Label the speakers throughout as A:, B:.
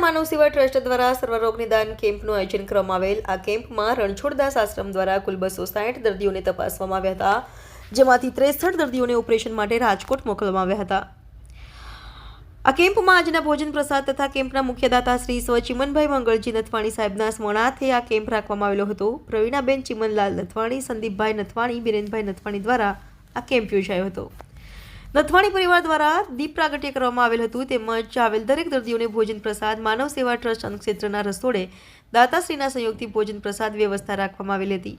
A: માનવ Seva trust દ્વારા સર્વરોગ નિદાન કેમ્પનું આયોજન કરવામાં આવેલ. આ કેમ્પમાં રણછોડદાસ આશ્રમ દ્વારા કુલ બસો સાઠ દર્દીઓને તપાસવામાં આવ્યા હતા, જેમાંથી ત્રેસઠ દર્દીઓને ઓપરેશન માટે રાજકોટ મોકલવામાં આવ્યા હતા. આ કેમ્પમાં આજના ભોજન પ્રસાદ તથા કેમ્પના મુખ્યદાતા શ્રી સ્વ ચિમનભાઈ મંગળજી નથવાણી સાહેબના સ્મરણાર્થે આ કેમ્પ રાખવામાં આવેલો હતો. પ્રવીણાબેન ચિમનલાલ નથવાણી, સંદીપભાઈ નથવાણી, બિરેનભાઈ નથવાણી દ્વારા આ કેમ્પ યોજાયો હતો. નથવાણી પરિવાર દ્વારા દીપ પ્રાગટ્ય કરવામાં આવેલ હતું. તેમજ આવેલ દરેક દર્દીઓને ભોજન પ્રસાદ, માનવ સેવા ટ્રસ્ટ અંગક્ષેત્રના રસોડે દાતાશ્રીના સંયોગથી ભોજન પ્રસાદ વ્યવસ્થા રાખવામાં આવેલી હતી.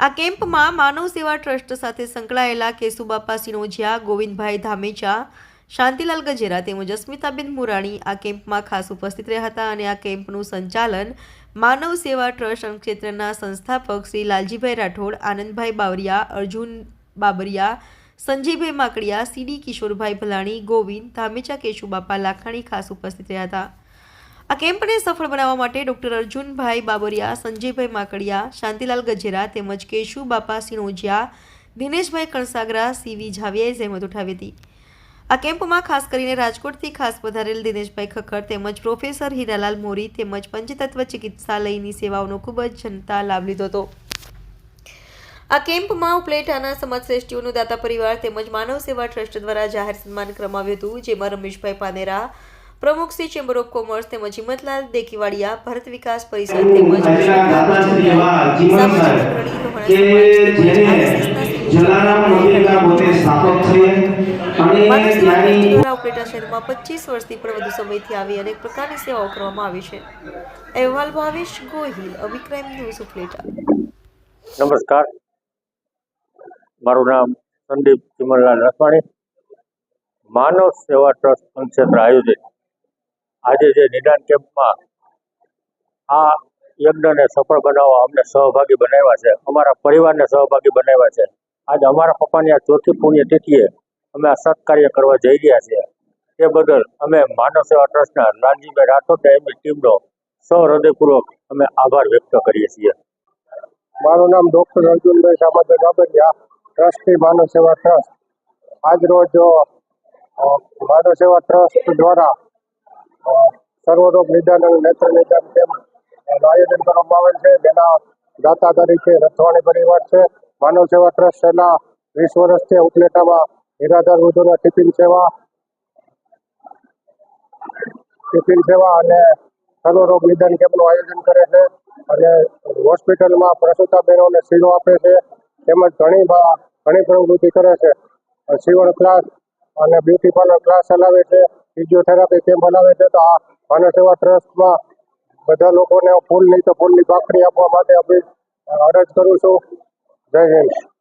A: આ કેમ્પમાં માનવ સેવા ટ્રસ્ટ સાથે સંકળાયેલા કેશુબાપા સિનોજિયા ગોવિંદભાઈ ધામેચા, શાંતિલાલ ગજેરા તેમજ અસ્મિતાબેન મુરાણી આ કેમ્પમાં ખાસ ઉપસ્થિત રહ્યા હતા અને આ કેમ્પનું સંચાલન માનવ સેવા ટ્રસ્ટ ક્ષેત્રના સંસ્થાપક શ્રી લાલજીભાઈ રાઠોડ, આનંદભાઈ બાવરિયા, અર્જુન બાબરિયા સંજયભાઈ માકડિયા સીડી કિશોરભાઈ ભલાણી, ગોવિંદ, ધામેચા કેશુબાપા લાખાણી ખાસ ઉપસ્થિત રહ્યા હતા. આ કેમ્પને સફળ બનાવવા માટે ડોક્ટર અર્જુનભાઈ બાબરિયા, સંજયભાઈ માકડિયા, શાંતિલાલ ગજેરા તેમજ કેશુ બાપા સિનોજિયા, દિનેશભાઈ કણસાગરા, સીવી ઝાવિયાએ જહેમત ઉઠાવી હતી. આ કેમ્પમાં ખાસ કરીને રાજકોટથી ખાસ પધારેલ દિનેશભાઈ ખખર તેમજ પ્રોફેસર હીરાલાલ મોરી તેમજ પંચતત્વ ચિકિત્સાલયની સેવાઓનો ખૂબ જ જનતા લાભ લીધો હતો. આ કેમ્પમાં ઉપલેટાના સમાજશ્રેષ્ઠીઓનું દાતા પરિવાર તેમજ માનવ સેવા ટ્રસ્ટ દ્વારા જાહેર સન્માન કરવામાં આવ્યું હતું જેમાં રમેશભાઈ પાનેરા પ્રમુખ શ્રી ચેમ્બર ઓફ કોમર્સ તેમજ હિંમતલાલ દેકીવાડિયા ભારત વિકાસ પરિષદ તેમજ ઉપલેટા શહેરમાં પચીસ વર્ષથી પણ વધુ સમયથી આવી અનેક પ્રકારની સેવાઓ કરવામાં આવી છે. અહેવાલ ભાવેશ ગોહિલ અભિક્રાઇમ ન્યૂઝ ઉપલેટા.
B: નમસ્કાર. મારું નામ સંદીપ ચિમનલાલ રસવાણી. માનવ સેવા ટ્રસ્ટ ક્ષેત્ર આયોજિત. આજે જે નિદાન કેમ્પમાં આ યજ્ઞને સફળ બનાવવા અમને સહભાગી બનાવ્યા છે. અમારા પરિવારને સહભાગી બનાવ્યા છે. આજે અમારા પપ્પાની આ ચોથી પુણ્ય તિથિએ અમે આ સત્કાર્ય કરવા જઈ રહ્યા છીએ. તે બદલ અમે માનવ સેવા ટ્રસ્ટના લાલજીભાઈ રાઠોડ એમની ટીમનો સહૃદયપૂર્વક અમે આભાર વ્યક્ત કરીએ છીએ.
C: મારું નામ ડૉક્ટર અર્જુનભાઈ સામાજિક બાબરિયા ટ્રસ્ટી માનવ સેવા ટ્રસ્ટ. આજ રોજ માનવ સેવા ટ્રસ્ટ દ્વારા સર્વરોગ નિદાન અને નેત્ર નિદાન કેમ્પનું આયોજન કરવામાં આવેલ છે. જેના દાતા તરીકે રથવાણી પરિવાર છે. માનવ સેવા ટ્રસ્ટ છેલ્લા વીસ વર્ષથી ઉપલેટામાં નિરાધાર વૃદ્ધોના ટિફિન સેવા ટિફિન સેવા અને સર્વરોગ નિદાન કેમ્પનું આયોજન કરે છે. અને હોસ્પિટલમાં પ્રસૂતા બહેનોને સીરો આપે છે. તેમજ ઘણી ઘણી પ્રવૃત્તિ કરે છે. સીવણ ક્લાસ અને બ્યુટી પાર્લર ક્લાસ ચલાવે છે ફિઝિયોથેરાપી કેમ્પ બનાવે છે. તો આ માનવ સેવા ટ્રસ્ટમાં બધા લોકોને ફૂલ નહીં તો ફૂલની ભાખરી આપવા માટે અરજ કરું છું. જય હિન્દ.